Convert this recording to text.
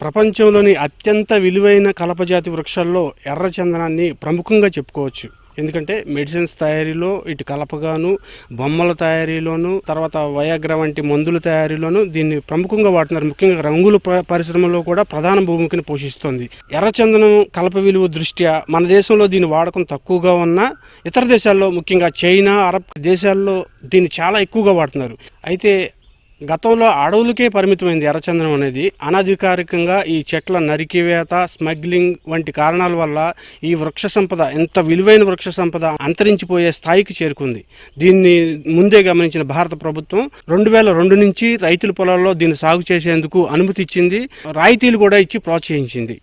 ప్రపంచంలోని అత్యంత విలువైన కలపజాతి వృక్షాల్లో ఎర్ర చందనాన్ని ప్రముఖంగా చెప్పుకోవచ్చు. ఎందుకంటే మెడిసిన్స్ తయారీలో ఇటు కలపగాను బొమ్మల తయారీలోను తర్వాత వయాగ్ర వంటి మందుల తయారీలోను దీన్ని ప్రముఖంగా వాడుతున్నారు. ముఖ్యంగా రంగుల ప- పరిశ్రమలో కూడా ప్రధాన భూమికను పోషిస్తుంది. ఎర్రచందనం కలప విలువ దృష్ట్యా మన దేశంలో దీని వాడకం తక్కువగా ఉన్నా ఇతర దేశాల్లో ముఖ్యంగా చైనా అరబ్ దేశాల్లో దీన్ని చాలా ఎక్కువగా వాడుతున్నారు. అయితే గతంలో అడవులకే పరిమితమైంది ఎర్రచందనం అనేది. అనధికారికంగా ఈ చెట్ల నరికివేత స్మగ్లింగ్ వంటి కారణాల వల్ల ఈ వృక్ష సంపద ఎంత విలువైన వృక్ష సంపద అంతరించిపోయే స్థాయికి చేరుకుంది. దీన్ని ముందే గమనించిన భారత ప్రభుత్వం రెండు వేల రెండు నుంచి రైతుల పొలాల్లో దీన్ని సాగు చేసేందుకు అనుమతి ఇచ్చింది. రాయితీలు కూడా ఇచ్చి ప్రోత్సహించింది.